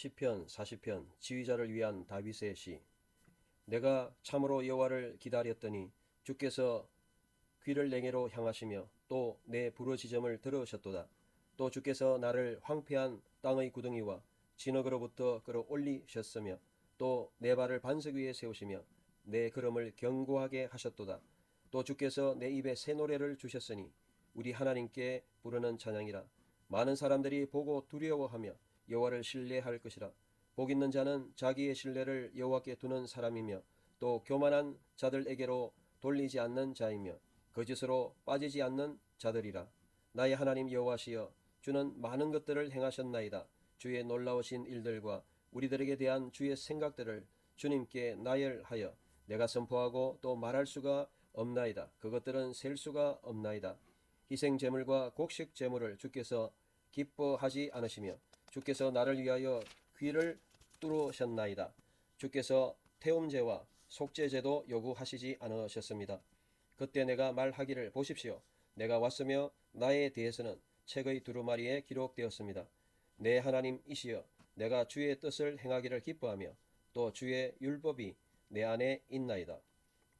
시편 40편 지휘자를 위한 다윗의 시. 내가 참으로 여호와를 기다렸더니 주께서 귀를 내게로 향하시며 또 내 부르짖음을 들으셨도다. 또 주께서 나를 황폐한 땅의 구덩이와 진흙으로부터 끌어올리셨으며 또 내 발을 반석 위에 세우시며 내 걸음을 견고하게 하셨도다. 또 주께서 내 입에 새 노래를 주셨으니 우리 하나님께 부르는 찬양이라. 많은 사람들이 보고 두려워하며 여호와를 신뢰할 것이라. 복 있는 자는 자기의 신뢰를 여호와께 두는 사람이며 또 교만한 자들에게로 돌리지 않는 자이며 거짓으로 빠지지 않는 자들이라. 나의 하나님 여호와시여 주는 많은 것들을 행하셨나이다. 주의 놀라우신 일들과 우리들에게 대한 주의 생각들을 주님께 나열하여 내가 선포하고 또 말할 수가 없나이다. 그것들은 셀 수가 없나이다. 희생 제물과 곡식 제물을 주께서 기뻐하지 않으시며 주께서 나를 위하여 귀를 뚫으셨나이다. 주께서 태움제와 속죄제도 요구하시지 않으셨습니다. 그때 내가 말하기를 보십시오. 내가 왔으며 나에 대해서는 책의 두루마리에 기록되었습니다. 내 하나님이시여 내가 주의 뜻을 행하기를 기뻐하며 또 주의 율법이 내 안에 있나이다.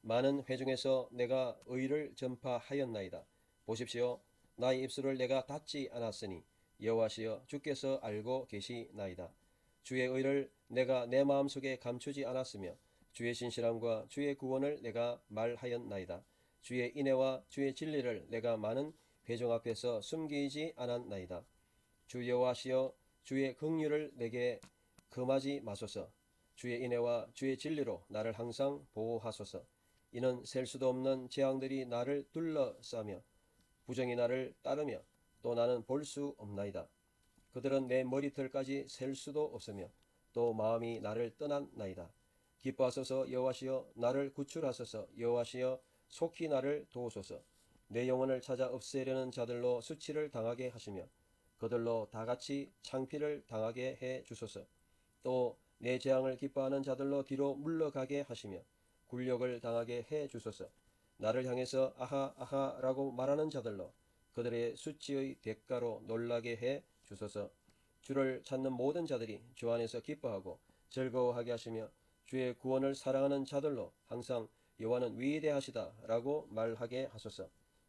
많은 회중에서 내가 의를 전파하였나이다. 보십시오. 나의 입술을 내가 닫지 않았으니 여호와시여 주께서 알고 계시나이다. 주의 의를 내가 내 마음속에 감추지 않았으며 주의 신실함과 주의 구원을 내가 말하였나이다. 주의 인애와 주의 진리를 내가 많은 회중 앞에서 숨기지 않았나이다. 주 여호와시여 주의 긍휼을 내게 금하지 마소서. 주의 인애와 주의 진리로 나를 항상 보호하소서. 이는 셀 수도 없는 재앙들이 나를 둘러싸며 부정이 나를 따르며 또 나는 볼 수 없나이다. 그들은 내 머리털까지 셀 수도 없으며 또 마음이 나를 떠났나이다. 기뻐하소서 여호와시여 나를 구출하소서 여호와시여 속히 나를 도우소서 내 영혼을 찾아 없애려는 자들로 수치를 당하게 하시며 그들로 다 같이 창피를 당하게 해 주소서 또 내 재앙을 기뻐하는 자들로 뒤로 물러가게 하시며 굴욕을 당하게 해 주소서 나를 향해서 아하 아하라고 말하는 자들로 그들의 수치의 대가로 놀라게 해 주소서. 주를 찾는 모든 자들이 주 안에서 기뻐하고 즐거워하게 하시며 주의 구원을 사랑하는 자들로 항상 여호와는 위대하시다라고 말하게 하소서.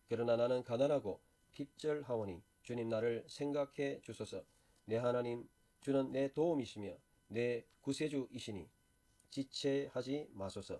그러나 나는 가난하고 핍절하오니 주님 나를 생각해 주소서. 내 하나님 주는 내 도움이시며 내 구세주이시니 지체하지 마소서.